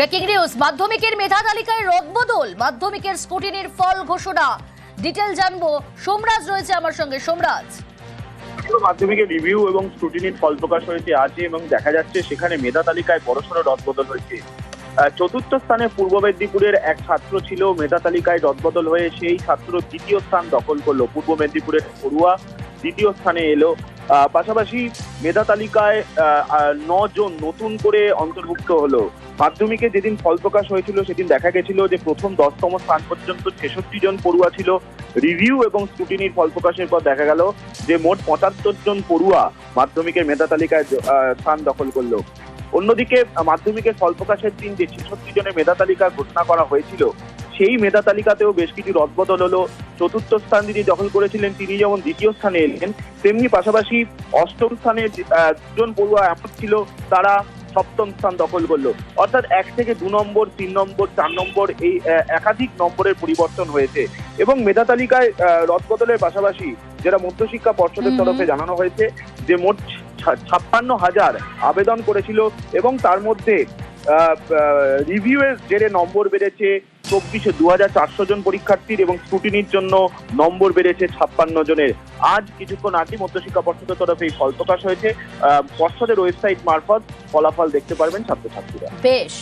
Breaking news, মাধ্যমিকের মেধা তালিকায় রদবদল মাধ্যমিকের স্কুটিনির ফল ঘোষণা। ডিটেল জানব, সোমরাজ রয়েছে আমার সঙ্গে। সোমরাজ। মাধ্যমিকের রিভিউ এবং স্ক্রুটিনির ফল প্রকাশ হয়েছে আজ এবং দেখা যাচ্ছে সেখানে মেধা তালিকায় বড়সড় রদবদল হয়েছে। চতুর্থ স্থানে পূর্ব মেদিনীপুরের এক ছাত্র ছিল, মেধা তালিকায় রদবদল হয়ে সেই ছাত্র দ্বিতীয় স্থান দখল করল। পূর্ব মেদিনীপুরের পড়ুয়া দ্বিতীয় স্থানে এলো। পাশাপাশি মেধা তালিকায় আহ, আহ, জন নতুন করে অন্তর্ভুক্ত হলো। মাধ্যমিকে যেদিন ফল প্রকাশ হয়েছিল সেদিন দেখা গেছিল যে প্রথম দশতম স্থান পর্যন্ত ছেষট্টি জন পড়ুয়া ছিল। রিভিউ এবং স্ক্রুটিনির ফল প্রকাশের পর দেখা গেল যে মোট পঁচাত্তর জন পড়ুয়া মাধ্যমিকের মেধা তালিকায় স্থান দখল করল। অন্যদিকে মাধ্যমিকের ফল প্রকাশের দিন যে ছেষট্টি জনের মেধা তালিকা ঘোষণা করা হয়েছিল সেই মেধা তালিকাতেও বেশ কিছু রদবদল হলো। চতুর্থ স্থান যিনি দখল করেছিলেন তিনি যেমন দ্বিতীয় স্থানে এলেন তেমনি পাশাপাশি অষ্টম স্থানে দুজন পড়ুয়া এমন ছিল তারা সপ্তম স্থান দখল করল। অর্থাৎ এক থেকে দু নম্বর তিন নম্বর চার নম্বর এই একাধিক নম্বরের পরিবর্তন হয়েছে। এবং মেধা তালিকায় রদবদলের পাশাপাশি যেটা মধ্যশিক্ষা পর্ষদের তরফে জানানো হয়েছে যে মোট ছা- ছাপ্পান্ন হাজার আবেদন করেছিল এবং তার মধ্যে রিভিউ এর জেরে নম্বর বেড়েছে চব্বিশে দু চারশো জন পরীক্ষার্থীর এবং স্ক্রুটিনির জন্য নম্বর বেড়েছে ছাপ্পান্ন জনের। আজ কিছুক্ষণ আগে মধ্যশিক্ষা পর্ষদের তরফে এই ফল প্রকাশ হয়েছে। পর্ষদের ওয়েবসাইট মারফত ফলাফল দেখতে পারবেন ছাত্রছাত্রীরা। বেশ।